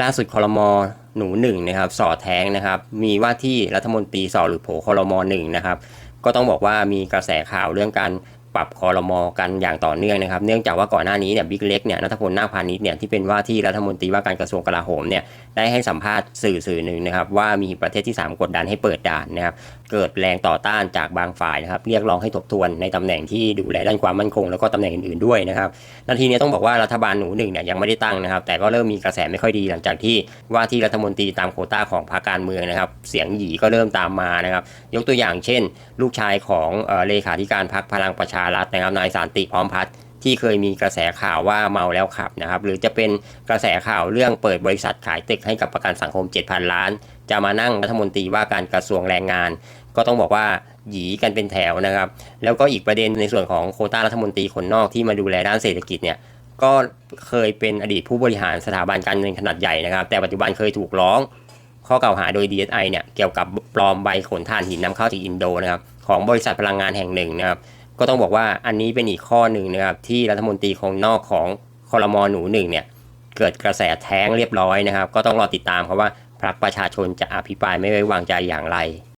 ล่าสุดคอรมอหนูหนึ่งนะครับสอแท้งนะครับ มีว่าที่รัฐมนตรีสอหรือโผคอรมอหนึ่งนะครับ ก็ต้องบอกว่ามีกระแสข่าวเรื่องการ ปรับคอรมอกันอย่างต่อเนื่องนะครับ เนื่องจากว่าก่อนหน้านี้เนี่ยบิ๊กเล็กเนี่ยนัทพลนาคพาณิชย์เนี่ยที่เป็นว่าที่รัฐมนตรีว่าการกระทรวงกลาโหมเนี่ยได้ให้สัมภาษณ์สื่อสื่อหนึ่งนะครับว่ามีประเทศที่ 3 กดดันให้เปิดด่านนะครับเกิดแรงต่อต้านจากบางฝ่ายนะครับเรียกร้องให้ทบทวนในตำแหน่งที่ดูแลด้านความมั่นคง แล้วก็ตำแหน่งอื่นๆด้วยนะครับนาทีนี้ต้องบอกว่ารัฐบาลหนูหนึ่งเนี่ยยังไม่ได้ตั้งนะครับ แต่ก็เริ่มมีกระแสไม่ค่อยดีหลังจากที่ว่าที่รัฐมนตรีตามโคต้าของพรรคการเมืองนะครับเสียงหยีก็เริ่มตามมานะครับยกตัวอย่างเช่น ลูกชายของเออเลขาธิการพรรคพลังประชารัฐนะครับนายสันติพร้อมพัฒน์ที่เคยมีกระแสข่าวว่าเมาแล้วขับนะครับ หรือจะเป็นกระแสข่าวเรื่องเปิดบริษัทขายตึกให้กับประกันสังคม 7,000 ล้าน จะมานั่งรัฐมนตรีว่าการกระทรวงแรงงาน ก็ต้องบอกว่าหยีกันเป็นแถวนะครับ แล้วก็อีกประเด็นในส่วนของโคต้ารัฐมนตรีคนนอกที่มาดูแลด้านเศรษฐกิจเนี่ยก็เคยเป็นอดีตผู้บริหารสถาบันการเงินขนาดใหญ่นะครับ แต่ปัจจุบันเคยถูกร้อง ข้อกล่าวหาโดย DSI เนี่ยเกี่ยวกับปลอมใบขนถ่านหินนำเข้าจากอินโดนะครับของบริษัทพลังงานแห่งหนึ่งนะครับ ก็ต้องบอกว่าอันนี้เป็นอีกข้อหนึ่งนะครับที่รัฐมนตรีของนอกของคอรมอหนูหนึ่งเนี่ยเกิดกระแสแท้งเรียบร้อยนะครับ ก็ต้องรอติดตามครับว่าพรรคประชาชนจะอภิปรายไม่ไว้วางใจอย่างไร